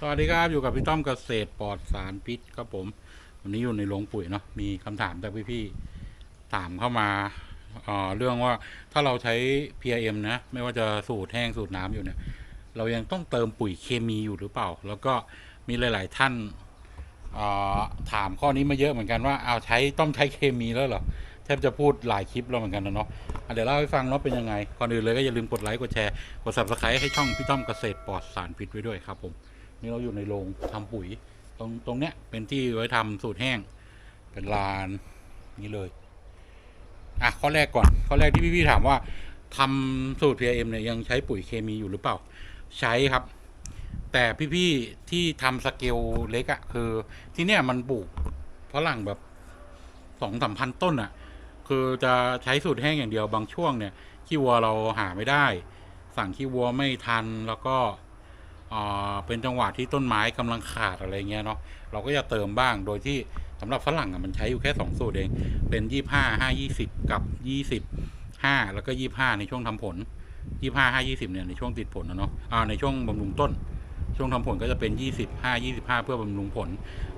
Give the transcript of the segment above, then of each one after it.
สวัสดีครับอยู่กับพี่ต้อมเกษตรปลอดสารพิษครับผม วันนี้อยู่ในโรงปุ๋ยเนาะมีคำถามจากพี่ๆถามเข้ามาเเรื่องว่าถ้าเราใช้ PRM นะ ไม่ว่าจะสูตรแห้งสูตรน้ำอยู่เนี่ย เรายังต้องเติมปุ๋ยเคมีอยู่หรือเปล่า แล้วก็มีหลาย ๆ ท่านเอ่อถามข้อนี้มาเยอะเหมือนกันว่าเอาใช้ต้องใช้เคมีแล้วเหรอแทบจะพูดหลายคลิปแล้วเหมือนกันนะเนาะะเดี๋ยวเล่าให้ฟังเนาะเป็นยังไงก่อนอื่นเลยก็อย่าลืมกดไลค์กดแชร์กด subscribe ให้ช่องพี่ต้อมเกษตรปลอดสารพิษไว้ด้วยครับผม นี่เราอยู่ในโรงทำปุ๋ย ตรงตรงเนี้ยเป็นที่ไว้ทำสูตรแห้ง เป็นลานนี่เลย อะข้อแรกก่อน ข้อแรกที่พี่ๆถามว่าทำสูตร PRM เนี่ยยังใช้ปุ๋ยเคมีอยู่หรือเปล่า ใช้ครับ แต่พี่ๆที่ทำสเกลเล็กอะคือ ที่เนี่ยมันปลูกฝรั่งแบบสองสามพันต้นอะคือจะใช้สูตรแห้งอย่างเดียวบางช่วงเนี่ยขี้วัวเราหาไม่ได้ สั่งขี้วัวไม่ทันแล้วก็ เป็นจังหวะที่ต้นไม้กำลังขาดอะไรเงี้ยเนาะเราก็จะเติมบ้างโดยที่สำหรับฝรั่งอะมันใช้อยู่แค่2สูตรเองเป็น 25 5 20 กับ 20 5 แล้วก็ 25 ในช่วงทำผล 25 5 20เนี่ยในช่วงติดผลนะเนาะอ่าในช่วงบำรุงต้น ช่วงทำผลก็จะเป็น 25 25 เพื่อบำรุงผล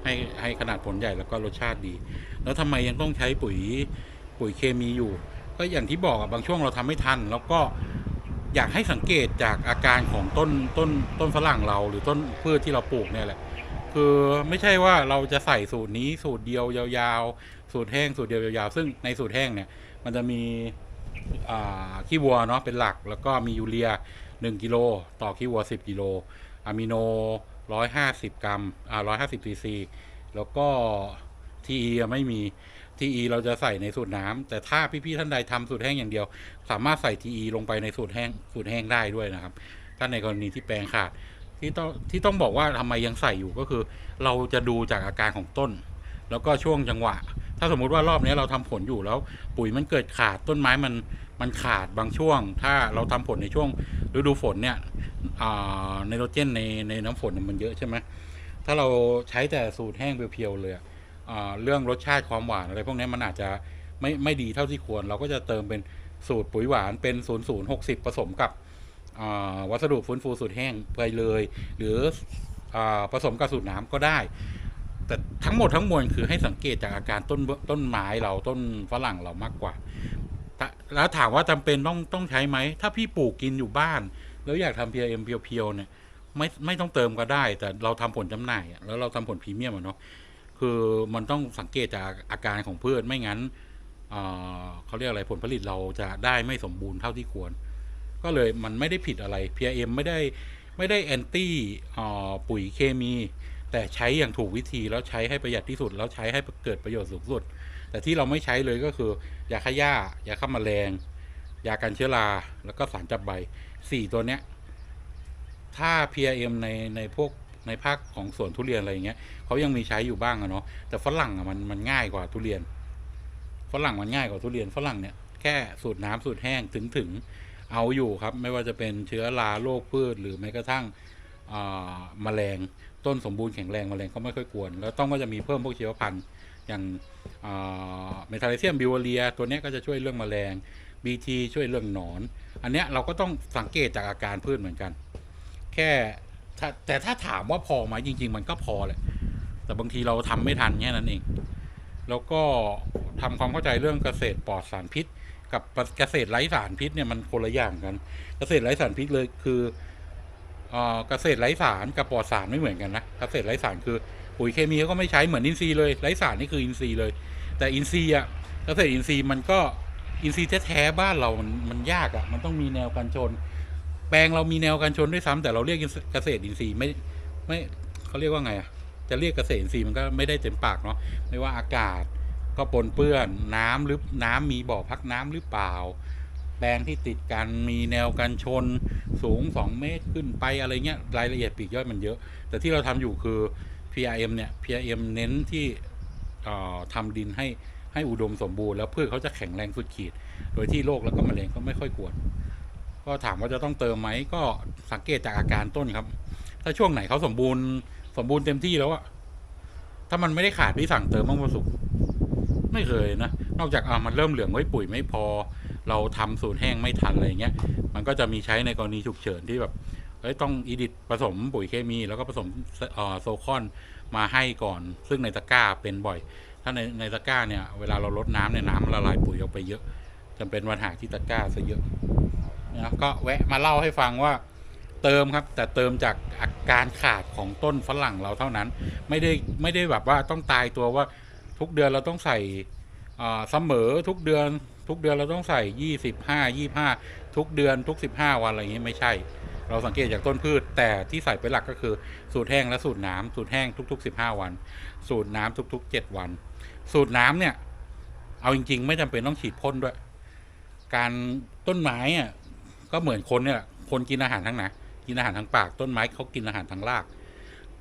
ให้ให้ขนาดผลใหญ่แล้วก็รสชาติดี แล้วทำไมยังต้องใช้ปุ๋ยปุ๋ยเคมีอยู่ ก็อย่างที่บอกอะบางช่วงเราทำไม่ทัน แล้วก็ อยากให้สังเกตจากอาการของต้นต้นต้นฝรั่งเราหรือต้นพืชที่เราปลูกเนี่ยแหละ คือไม่ใช่ว่าเราจะใส่สูตรนี้สูตรเดียวยาวๆ สูตรแห้งสูตรเดียวยาวๆ ซึ่งในสูตรแห้งเนี่ย มันจะมีขี้วัวเนาะเป็นหลัก แล้วก็มียูเรีย 1 กิโล ต่อขี้วัว 10 กิโลอะมิโน 150 กรัมอ่า150ซีซีแล้วก็ทีไม่มี TE เราจะใส่ในสูตรน้ำแต่ถ้าพี่ๆท่านใดทำสูตรแห้งอย่างเดียว สามารถใส่ TE ลงไปในสูตรแห้งสูตรแห้งได้ด้วยนะครับ ถ้าในกรณีที่แปลงขาดที่ต้องที่ต้องบอกว่าทำไมยังใส่อยู่ก็คือ เราจะดูจากอาการของต้น แล้วก็ช่วงจังหวะ ถ้าสมมุติว่ารอบนี้เราทำผลอยู่แล้ว ปุ๋ยมันเกิดขาดต้นไม้มันมันขาดบางช่วง ถ้าเราทำผลในช่วงฤดูฝนเนี่ยไนโตรเจนในในน้ำฝนมันเยอะใช่ไหมถ้าเราใช้แต่สูตรแห้งเพียวๆเลย เรื่องรสชาติความหวานอะไรพวกนี้มันอาจจะไม่ไม่ดีเท่าที่ควร เราก็จะเติมเป็นสูตรปุ๋ยหวานเป็น 0 0 6 0 ผสมกับวัสดุฟื้นฟูสูตรแห้งไปเลย หรืออผสมกับสูตรน้ำก็ได้ แต่ทั้งหมดทั้งมวลคือให้สังเกตจากอาการต้นต้นไม้เราต้นฝรั่งเรามากกว่า แล้วถามว่าจำเป็นต้องต้องใช้ไหม ถ้าพี่ปลูกกินอยู่บ้าน แล้วอยากทำ PRM เพียวๆเนี่ยไม่ไม่ต้องเติมก็ได้ แต่เราทำผลจำหน่ายแล้วเราทำผลพรีเมียมอะเนาะ คือมันต้องสังเกตจากอาการของพืชไม่งั้นเเขาเรียกอะไรผลผลิตเราจะได้ไม่สมบูรณ์เท่าที่ควร ก็เลยมันไม่ได้ผิดอะไร PRM ไม่ได้ไม่ได้แอนตี้ปุ๋ยเคมี แต่ใช้อย่างถูกวิธีแล้วใช้ให้ประหยัดที่สุด แล้วใช้ให้เกิดประโยชน์สูงสุด แต่ที่เราไม่ใช้เลยก็คือยาฆ่าหญ้ายาฆ่าแมลง ยากันเชื้อราแล้วก็สารจับใบสี่ตัวเนี้ยถ้า PRM ในในพวก ในภาคของสวนทุเรียนอะไรอย่างเงี้ยเขายังมีใช้อยู่บ้างอะเนาะแต่ฝรั่งอะมันมันง่ายกว่าทุเรียนฝรั่งมันง่ายกว่าทุเรียนฝรั่งเนี่ยแค่สูตรน้ำสูตรแห้งถึงถึงเอาอยู่ครับ ไม่ว่าจะเป็นเชื้อราโรคพืช หรือแม้กระทั่งอ่าแมลงต้นสมบูรณ์แข็งแรงแมลงก็ไม่ค่อยกวน แล้วต้องก็จะมีเพิ่มพวกชีวพันธุ์อย่างเมทาเลเซียมบิวเรีย ตัวเนี้ยก็จะช่วยเรื่องแมลง BT ช่วยเรื่องหนอน อันเนี้ยเราก็ต้องสังเกตจากอาการพืชเหมือนกัน แค่ ถ้าแต่ถ้าถามว่าพอไหมจริง ๆ มันก็พอแหละ แต่บางทีเราทำไม่ทันแค่นั้นเอง แล้วก็ทำความเข้าใจเรื่องเกษตรปลอดสารพิษ กับเกษตรไร้สารพิษเนี่ยมันคนละอย่างกัน เกษตรไร้สารพิษเลยคือเกษตรไร้สารกับปลอดสารไม่เหมือนกันนะเกษตรไร้สารคือปุ๋ยเคมีเขาก็ไม่ใช้เหมือนอินทรีย์เลยไร้สารนี่คืออินทรีย์เลย แต่อินทรีย์อะเกษตรอินทรีย์มันก็อินทรีย์แท้ๆบ้านเรามันมันยากอะมันต้องมีแนวกันชน แปลงเรามีแนวกันชนด้วยซ้ำแต่เราเรียกเกษตรอินทรีย์ไม่ไม่เขาเรียกว่าไงอะจะเรียกเกษตรอินทรีย์มันก็ไม่ได้เต็มปากเนาะไม่ว่าอากาศก็ปนเปื้อนน้ำหรือน้ำมีบ่อพักน้ำหรือเปล่า แปลงที่ติดกันมีแนวกันชนสูง 2 เมตรขึ้นไปอะไรเงี้ยรายละเอียดปีกย่อยมันเยอะ แต่ที่เราทำอยู่คือ PRM เนี่ย PRM เน้นที่เอ่อทำดินให้ให้อุดมสมบูรณ์แล้วพืชเขาจะแข็งแรงสุดขีด โดยที่โรคแล้วก็แมลงก็ไม่ค่อยกวน ก็ถามว่าจะต้องเติมไหมก็สังเกตจากอาการต้นครับ ถ้าช่วงไหนเขาสมบูรณ์ สมบูรณ์เต็มที่แล้วอะถ้ามันไม่ได้ขาดพี่สั่งเติมบ้างประสุกไม่เคยนะ นอกจากอ่ามันเริ่มเหลืองไว้ปุ๋ยไม่พอ เราทำสูตรแห้งไม่ทันอะไรเงี้ย มันก็จะมีใช้ในกรณีฉุกเฉินที่แบบเอ้ยต้องอีดิทผสมปุ๋ยเคมี แล้วก็ผสมโซคอนมาให้ก่อน ซึ่งในตะกร้าเป็นบ่อย ถ้าในในตะกร้าเนี่ย เวลาเราลดน้ำเนี่ยน้ำละลายปุ๋ยออกไปเยอะจำเป็นปัญหาที่ตะกร้าซะเยอะ นะก็แวะมาเล่าให้ฟังว่าเติมครับ แต่เติมจากอาการขาดของต้นฝรั่งเราเท่านั้น ไม่ได้ไม่ได้แบบว่าต้องตายตัวว่าทุกเดือนเราต้องใส่เสมอทุกเดือน ทุกเดือนเราต้องใส่ยี่สิบห้ายี่ห้าทุกเดือนทุกสิบห้าวันอะไรอย่างนี้ไม่ใช่ เราสังเกตจากต้นพืช แต่ที่ใส่เป็นหลักก็คือสูตรแห้งและสูตรน้ำสูตรแห้งทุก ๆ 15 วัน สูตรน้ำทุก ๆ 7 วัน สูตรน้ำเนี่ย เอาจริง ๆ ไม่จำเป็นต้องฉีดพ่นด้วย การต้นไม้อะ ก็เหมือนคนเนี่ยคนกินอาหารทั้งนะกินอาหารทั้งปากต้นไม้เขากินอาหารทั้งราก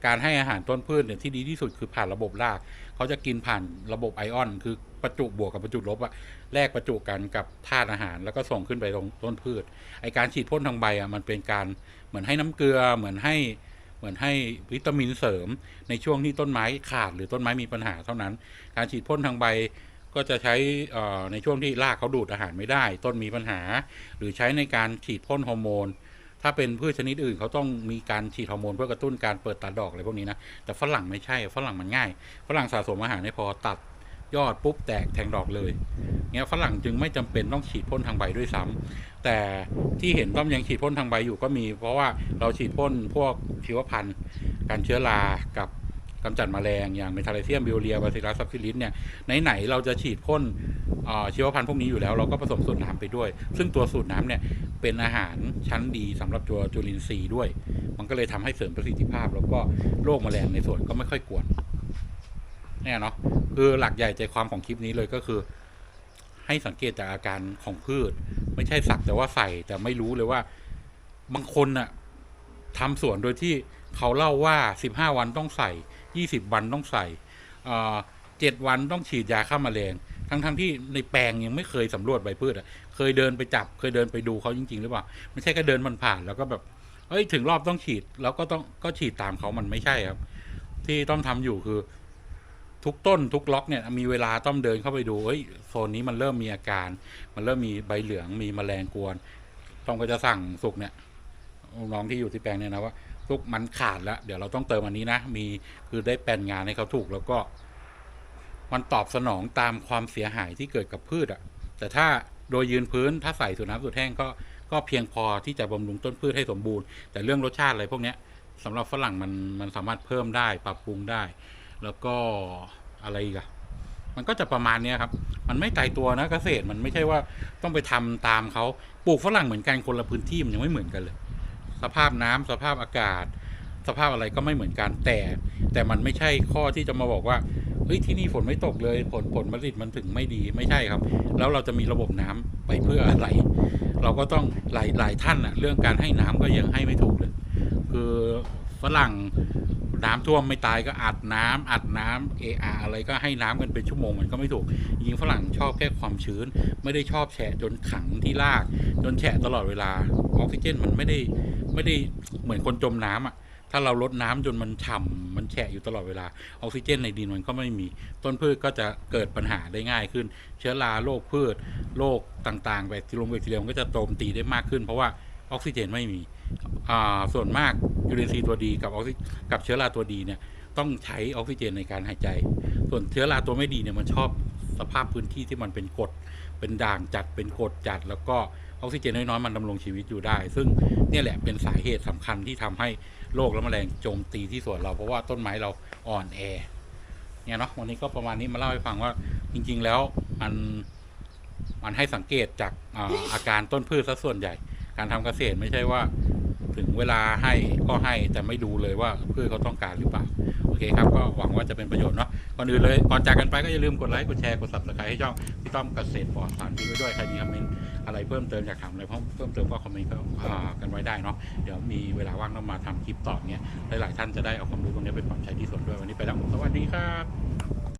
การให้อาหารต้นพืชเนี่ยที่ดีที่สุดคือผ่านระบบรากเขาจะกินผ่านระบบไอออน คือประจุบวกกับประจุลบอะแลกประจุกันกับธาตุอาหาร แล้วก็ส่งขึ้นไปตรงต้นพืชไอการฉีดพ่นทางใบอะมันเป็นการเหมือนให้น้ำเกลือเหมือนให้เหมือนให้วิตามินเสริมในช่วงที่ต้นไม้ขาดหรือต้นไม้มีปัญหาเท่านั้น การฉีดพ่นทางใบ ก็จะใช้ในช่วงที่รากเขาดูดอาหารไม่ได้ ต้นมีปัญหา หรือใช้ในการฉีดพ่นฮอร์โมน ถ้าเป็นพืชชนิดอื่นเขาต้องมีการฉีดฮอร์โมนเพื่อกระตุ้นการเปิดตัดดอกอะไรพวกนี้นะแต่ฝรั่งไม่ใช่ฝรั่งมันง่ายฝรั่งสะสมอาหารให้พอตัดยอดปุ๊บแตกแทงดอกเลยเงี้ยฝรั่งจึงไม่จำเป็นต้องฉีดพ่นทางใบด้วยซ้ำแต่ที่เห็นต้อมยังฉีดพ่นทางใบอยู่ก็มี เพราะว่าเราฉีดพ่นพวกชีวพันธุ์การเชื้อรากับ กำจัดแมลงอย่างเมทาไลเซียมบิวเรียบาซิลัสซับซิลิสเนี่ยไหนๆเราจะฉีดพ่นชีวพันธุ์พวกนี้อยู่แล้ว เราก็ผสมสูตรน้ำไปด้วย ซึ่งตัวสูตรน้ำเนี่ยเป็นอาหารชั้นดีสำหรับตัวจุลินทรีย์ด้วย มันก็เลยทำให้เสริมประสิทธิภาพ แล้วก็โรคแมลงในสวนก็ไม่ค่อยกวนเนี่ยเนาะคือหลักใหญ่ใจความของคลิปนี้เลยก็คือ ให้สังเกตจากอาการของพืช ไม่ใช่สักแต่ว่าใส่แต่ไม่รู้เลยว่าบางคนน่ะทำสวนโดยที่เขาเล่าว่าสิบห้าวันต้องใส่ ยี่สิบวันต้องใส่เจ็ดวันต้องฉีดยาฆ่าแมลงทั้งทั้งๆที่ในแปลงยังไม่เคยสำรวจใบพืชอะเคยเดินไปจับเคยเดินไปดูเขาจริง ๆ หรือเปล่า ไม่ใช่แค่เดินมันผ่านแล้วก็แบบเอ้ยถึงรอบต้องฉีดแล้วก็ต้องก็ฉีดตามเขามันไม่ใช่ครับ ที่ต้องทำอยู่คือ ทุกต้นทุกล็อกเนี่ย มีเวลาต้องเดินเข้าไปดูเอ้ยโซนนี้มันเริ่มมีอาการ มันเริ่มมีใบเหลืองมีแมลงกวนต้องก็จะสั่งสุกเนี่ยน้องที่อยู่ที่แปลงเนี่ยนะว่า สุกมันขาดแล้ว เดี๋ยวเราต้องเติมอันนี้นะ มีคือได้แปลนงานให้เขาถูกแล้วก็ มันตอบสนองตามความเสียหายที่เกิดกับพืชอะแต่ถ้าโดยยืนพื้นถ้าใส่สูตรน้ำสูตรแห้งก็ก็เพียงพอที่จะบำรุงต้นพืชให้สมบูรณ์ แต่เรื่องรสชาติอะไรพวกเนี้ยสำหรับฝรั่งมันมันสามารถเพิ่มได้ปรับปรุงได้ แล้วก็อะไรอีกอะมันก็จะประมาณนี้ครับ มันไม่ตายตัวนะเกษตรมันไม่ใช่ว่าต้องไปทำตามเขาปลูกฝรั่งเหมือนกันคนละพื้นที่มันยังไม่เหมือนกันเลย สภาพน้ำสภาพอากาศ สภาพอะไรก็ไม่เหมือนกันแต่ แต่มันไม่ใช่ข้อที่จะมาบอกว่าเฮ้ยที่นี่ฝนไม่ตกเลยผลผลผลิตมันถึงไม่ดีไม่ใช่ครับ แล้วเราจะมีระบบน้ำไปเพื่ออะไร เราก็ต้องหลายหลายท่านอะเรื่องการให้น้ำก็ยังให้ไม่ถูกเลย คือฝรั่ง น้ำท่วมไม่ตายก็อัดน้ำอัดน้ำเออาอะไรก็ให้น้ำกันเป็นชั่วโมงมันก็ไม่ถูกยิงฝรั่งชอบแค่ความชื้น ไม่ได้ชอบแฉะจนขังที่ราก จนแฉะตลอดเวลาออกซิเจนมันไม่ได้ไม่ได้เหมือนคนจมน้ำอะถ้าเราลดน้ำจนมันฉ่ำมันแฉะอยู่ตลอดเวลา ออกซิเจนในดินมันก็ไม่มี ต้นพืชก็จะเกิดปัญหาได้ง่ายขึ้น เชื้อราโรคพืชโรคต่างๆแบคทีเรียแบคทีเรียมันก็จะโจมตีได้มากขึ้น เพราะว่าออกซิเจนไม่มีอ่าส่วนมาก ยูเรนซีย์ตัวดีกับออกซิกับเชื้อราตัวดีเนี่ยต้องใช้ออกซิเจนในการหายใจ ส่วนเชื้อราตัวไม่ดีเนี่ยมันชอบสภาพพื้นที่ที่มันเป็นกรดเป็นด่างจัดเป็นกรดจัด แล้วก็ออกซิเจนน้อยๆมันดำรงชีวิตอยู่ได้ ซึ่งเนี่ยแหละเป็นสาเหตุสำคัญที่ทำให้โรคและแมลงโจมตีที่สวนเราเพราะว่าต้นไม้เราอ่อนแอเนี่ยเนาะวันนี้ก็ประมาณนี้มาเล่าให้ฟังว่าจริง ๆ แล้วมันมันให้สังเกตจากอาอาการต้นพืชซะส่วนใหญ่ การทำเกษตรไม่ใช่ว่า ถึงเวลาให้ก็ให้แต่ไม่ดูเลยว่าเพืชเขาต้องการหรือเปล่า โอเคครับ ก็หวังว่าจะเป็นประโยชน์เนาะก่อนอื่นเลยก่อนจากกันไปก็อย่าลืมกดไลค์กดแชร์กด subscribe ให้ช่องพี่ต้อมเกษตรปลอดสารพิษไว้ด้วยใครมีคอมเมนต์อะไรเพิ่มเติมอยากถามอะไรเพิ่มเติมก็คอมเมนต์กันไว้ได้เนาะเดี๋ยวมีเวลาว่างต้องมาทำคลิปต่อเนี้ยหลายๆท่านจะได้เอาความรู้ตรงนี้ไปปรับใช้ที่สวนด้วยวันนี้ไปแล้วสวัสดีครับ